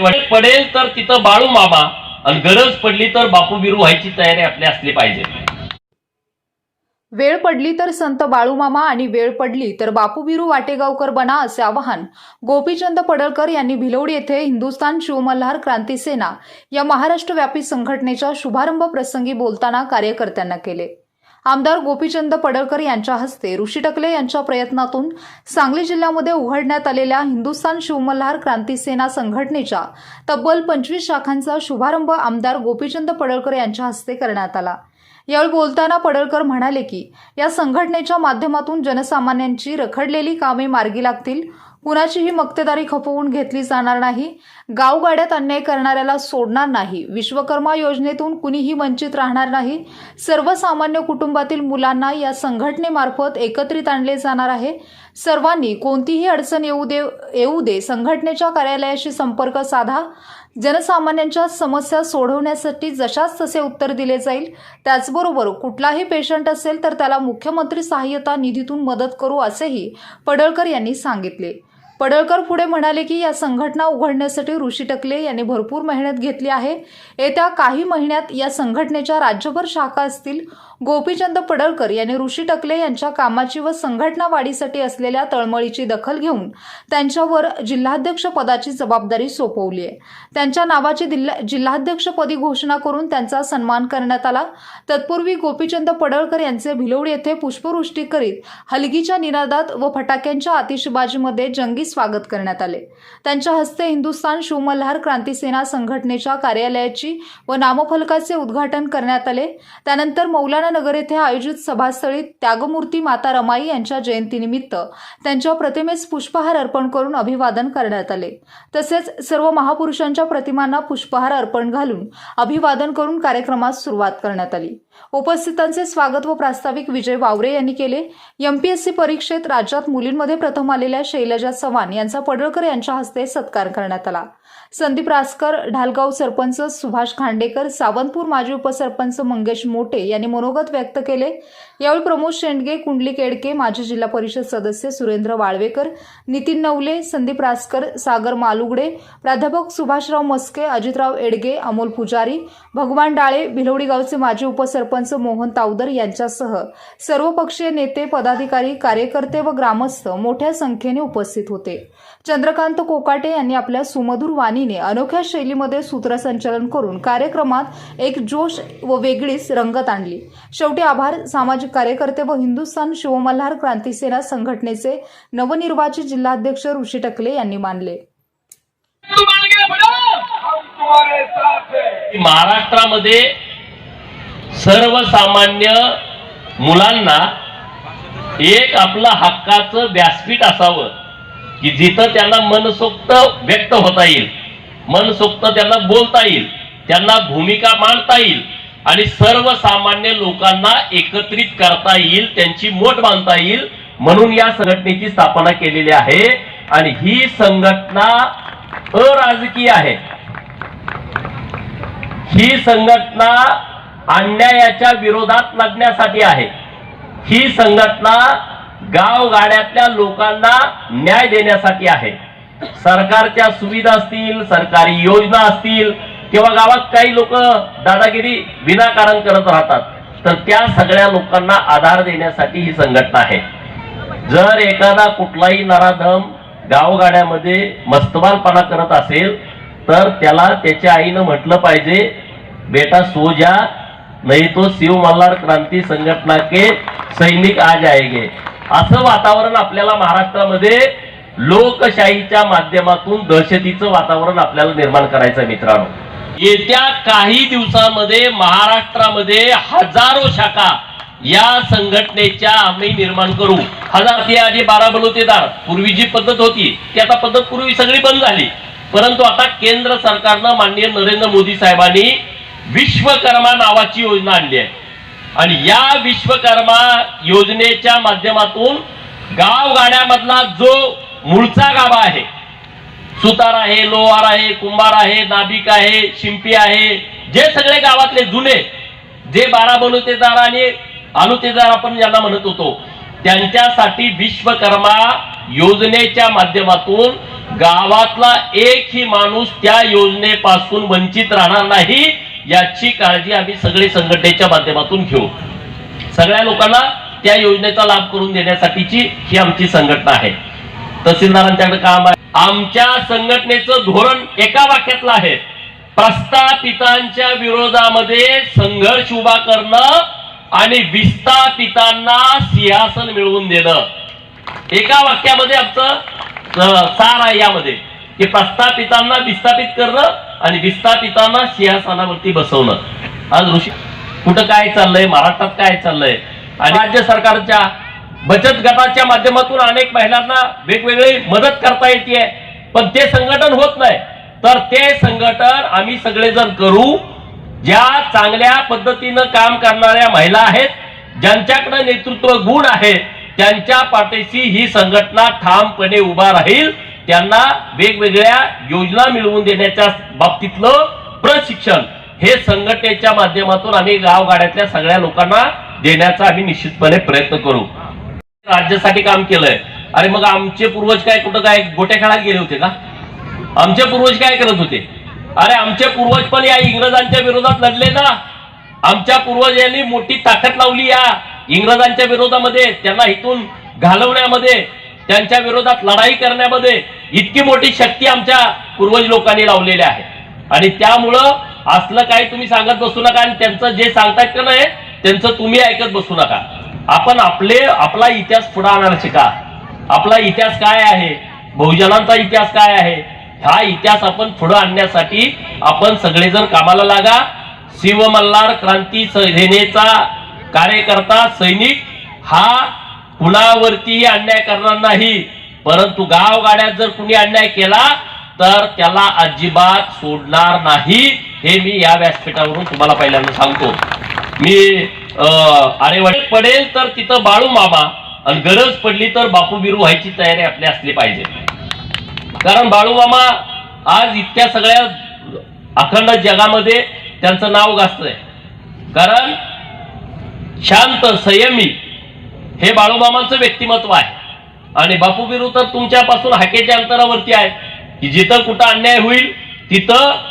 पडेल तर तिथं बाळू मामा. आणि गरज पडली तर बापू बिरू व्हायची तयारी आपली असली पाहिजे. वेळ पडली तर संत बाळूमामा आणि वेळ पडली तर बापू बिरू वाटेगावकर बना असे आवाहन गोपीचंद पडळकर यांनी भिलवडी येथे हिंदुस्थान शिवमल्हार क्रांती सेना या महाराष्ट्रव्यापी संघटनेच्या शुभारंभ प्रसंगी बोलताना कार्यकर्त्यांना केले. आमदार गोपीचंद पडळकर यांच्या हस्ते ऋषी टकले यांच्या प्रयत्नातून सांगली जिल्ह्यामध्ये उघडण्यात आलेल्या हिंदुस्थान शिवमल्हार क्रांती सेना संघटनेच्या तब्बल पंचवीस शाखांचा शुभारंभ आमदार गोपीचंद पडळकर यांच्या हस्ते करण्यात आला. यावेळी बोलताना पडळकर म्हणाले की या संघटनेच्या माध्यमातून जनसामान्यांची रखडलेली कामे मार्गी लागतील कुणाचीही मक्तेदारी खपवून घेतली जाणार नाही गावगाड्यात अन्याय करणाऱ्याला सोडणार नाही विश्वकर्मा योजनेतून कुणीही वंचित राहणार नाही सर्वसामान्य कुटुंबातील मुलांना या संघटनेमार्फत एकत्रित आणले जाणार आहे. सर्वांनी कोणतीही अडचण येऊ दे येऊ दे संघटनेच्या कार्यालयाशी संपर्क साधा. जनसामान्यांच्या समस्या सोडवण्यासाठी जशाच तसे उत्तर दिले जाईल. त्याचबरोबर कुठलाही पेशंट असेल तर त्याला मुख्यमंत्री सहाय्यता निधीतून मदत करू असेही पडळकर यांनी सांगितले. पडळकर पुढे म्हणाले की या संघटना उघडण्यासाठी ऋषी टकले यांनी भरपूर मेहनत घेतली आहे. येत्या काही महिन्यात या संघटनेच्या राज्यभर शाखा असतील. गोपीचंद पडळकर यांनी ऋषी टकले यांच्या कामाची व संघटना वाढीसाठी असलेल्या तळमळीची दखल घेऊन त्यांच्यावर जिल्हाध्यक्ष पदाची जबाबदारी सोपवली आहे. त्यांच्या नावाची जिल्हाध्यक्षपदी घोषणा करून त्यांचा सन्मान करण्यात आला. तत्पूर्वी गोपीचंद पडळकर यांचे भिलवडी येथे पुष्पवृष्टी करीत हलगीच्या निनादात व फटाक्यांच्या आतिषबाजीमध्ये जंगी स्वागत करण्यात आले. त्यांच्या हस्ते हिंदुस्थान शिवमल्हार क्रांती सेना संघटनेच्या कार्यालयाची व नामफलकाचे उद्घाटन करण्यात आले. त्यानंतर मौलाना नगर येथे आयोजित सभास्थळी त्यागमूर्ती माता रमाई यांच्या जयंतीनिमित्त त्यांच्या प्रतिमेस पुष्पहार अर्पण करून अभिवादन करण्यात आले. तसेच सर्व महापुरुषांच्या प्रतिमांना पुष्पहार अर्पण घालून अभिवादन करून कार्यक्रमास सुरुवात करण्यात आली. उपस्थितांचे स्वागत व प्रास्ताविक विजय वावरे यांनी केले. एमपीएससी परीक्षेत राज्यात मुलींमध्ये प्रथम आलेल्या शैलजा चव्हाण यांचा पडळकर यांच्या हस्ते सत्कार करण्यात आला. संदीप रासकर ढालगाव सरपंच सुभाष खांडेकर सावंतपूर माजी उपसरपंच मंगेश मोटे यांनी मनोगत व्यक्त केले. यावेळी प्रमोद शेंडगे कुंडली केडके माजी जिल्हा परिषद सदस्य सुरेंद्र वाळवेकर नितीन नवले संदीप रासकर सागर मालुगडे प्राध्यापक सुभाषराव मस्के अजितराव एडगे अमोल पुजारी भगवान डाळे भिलवडी गावचे माजी उपसरपंच मोहन तावदर यांच्यासह सर्वपक्षीय नेते पदाधिकारी कार्यकर्ते व ग्रामस्थ मोठ्या संख्येने उपस्थित होते. चंद्रकांत कोकाटे यांनी आपल्या सुमधुर वाणीने अनोख्या शैलीमध्ये सूत्रसंचालन करून कार्यक्रमात एक जोश व वेगळीच रंगत आणली. शेवटी आभार सामाजिक कार्यकर्ते व हिंदुस्थान शिवमल्हार क्रांती सेना संघटनेचे नवनिर्वाचित जिल्हाध्यक्ष ऋषी टकले यांनी मानले. महाराष्ट्रामध्ये सर्वसामान्य मुलांना एक आपलं हक्काचं व्यासपीठ असावं. की जिथं त्यांना मनसोक्त व्यक्त होता येईल मनसोक्त त्यांना बोलता येईल त्यांना भूमिका मांडता येईल आणि सर्वसामान्य लोकांना एकत्रित करता येईल त्यांची मोठ बांधता येईल म्हणून या संघटनेची स्थापना केलेली आहे. आणि ही संघटना अराजकीय आहे. ही संघटना अन्यायाच्या विरोधात लढण्यासाठी आहे. ही संघटना गावगाड्यातल्या लोकांना न्याय देण्यासाठी आहे. सरकारच्या सुविधा असतील सरकारी योजना असतील किंवा गावात काही लोक दादागिरी विनाकारण करत राहतात तर त्या सगळ्या लोकांना आधार देण्यासाठी ही संघटना आहे. जर एखादा कुठलाही नराधम गावगाड्यामध्ये मस्तवालपणा करत असेल तर त्याला त्याच्या आईनं म्हटलं पाहिजे बेटा सो जा नाही तो शिव मल्हार क्रांती संघटना के सैनिक आज जाएगे असं वातावरण आपल्याला महाराष्ट्रामध्ये लोकशाहीच्या माध्यमातून दहशतीचं वातावरण आपल्याला निर्माण करायचं मित्रांनो. येत्या काही दिवसामध्ये महाराष्ट्रामध्ये हजारो शाखा या संघटनेच्या आम्ही निर्माण करू. हजार ते आधी बारा बलुतेदार. पूर्वी जी पद्धत होती ती आता पद्धत पूर्वी सगळी बंद झाली. परंतु आता केंद्र सरकारनं माननीय नरेंद्र मोदी साहेबांनी विश्वकर्मा नावाची योजना आणली आहे. आणि या विश्वकर्मा योजनेच्या माध्यमातून गाव गाण्यामधला जो मूळचा गाभा आहे सुतार आहे लोहार आहे कुंभार आहे नाभिक आहे शिंपी आहे जे सगळे गावातले जुने जे बारा बलुतेदार आणि अनुतेदार आपण ज्यांना म्हणत होतो त्यांच्यासाठी विश्वकर्मा योजनेच्या माध्यमातून गावातला एकही माणूस त्या योजनेपासून वंचित राहणार नाही. याची काळजी आम्ही सगळे संघटनेच्या माध्यमातून घेऊ. सगळ्या लोकांना त्या योजनेचा लाभ करून देण्यासाठीची ही आमची संघटना आहे. तहसीलदारांच्याकडे काम आहे. आमच्या संघटनेचं धोरण एका वाक्यातलं आहे. प्रस्थापितांच्या विरोधामध्ये संघर्ष उभा करणं आणि विस्थापितांना सिंहासन मिळवून देणं. एका वाक्यामध्ये आमचं सार आहे यामध्ये. की प्रस्थापितांना विस्थापित करणं आणि विस्थापितांना सिंहासनावरती बसवणं. आज ऋषी कुठं काय चाललंय? महाराष्ट्रात काय चाललंय? आणि राज्य सरकारच्या बचत गटाच्या माध्यमातून अनेक महिलांना वेगवेगळी मदत करता येते पण ते संघटन होत नाही. तर ते संघटन आम्ही सगळेजण करू ज्या चांगल्या पद्धतीनं काम करणाऱ्या महिला आहेत ज्यांच्याकडे नेतृत्व गुण आहे त्यांच्या पाठीशी ही संघटना ठामपणे उभा राहील. त्यांना वेगवेगळ्या योजना मिळवून देण्याच्या बाबतीतलं प्रशिक्षण हे संघटनेच्या माध्यमातून आम्ही गावगाड्यातल्या सगळ्या लोकांना देण्याचा आम्ही निश्चितपणे प्रयत्न करू. राज्यासाठी काम केलंय. अरे मग आमचे पूर्वज काय कुठं काय गोट्या खेळात गेले होते का? आमचे पूर्वज काय करत होते? अरे आमचे पूर्वज पण या इंग्रजांच्या विरोधात लढले ना. आमच्या पूर्वजांनी मोठी ताकद लावली या इंग्रजांच्या विरोधामध्ये. त्यांना इथून घालवण्यामध्ये त्यांच्या विरोधात लढाई करण्यामध्ये इतकी मोठी शक्ती आमच्या पूर्वज लोकांनी लावलेली आहे. आणि त्यामुळं असलं काही तुम्ही सांगत बसू नका आणि त्यांचं जे सांगतायत का नाही त्यांचं तुम्ही ऐकत बसू नका. आपण आपले आपला इतिहास पुढे आणणार शिका आपला इतिहास काय आहे? बहुजनांचा इतिहास काय आहे? हा इतिहास आपण पुढे आणण्यासाठी आपण सगळेजण कामाला लागा. शिवमल्हार क्रांती सेनेचा कार्यकर्ता सैनिक हा कुणावरतीही अन्याय करणार नाही. परंतु गावगाड्यात जर कुणी अन्याय केला तर त्याला अजिबात सोडणार नाही. हे मी या व्यासपीठावरून तुम्हाला पहिल्यांदा सांगतो. मी अरे वाटेल पडेल तर तिथं बाळू मामा आणि गरज पडली तर बापू बिरू व्हायची तयारी आपली असली पाहिजे. कारण बाळू मामा आज इतक्या सगळ्या अखंड जगामध्ये त्यांचं नाव गाजतंय. कारण शांत संयमी हे बाळूमामांचं व्यक्तिमत्व आहे. आणि बापू बिरू तर तुमच्यापासून हाकेच्या अंतरावरती आहे की जिथं कुठं अन्याय होईल तिथं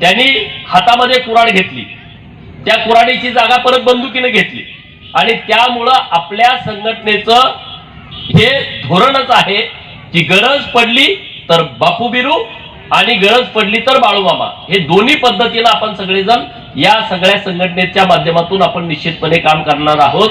त्यांनी हातामध्ये कुराड घेतली. त्या कुराडीची जागा परत बंदुकीने घेतली. आणि त्यामुळं आपल्या संघटनेचं हे धोरणच आहे की गरज पडली तर बापू बिरू आणि गरज पडली तर बाळूमामा. हे दोन्ही पद्धतीनं आपण सगळेजण या सगळ्या संघटनेच्या माध्यमातून आपण निश्चितपणे काम करणार आहोत.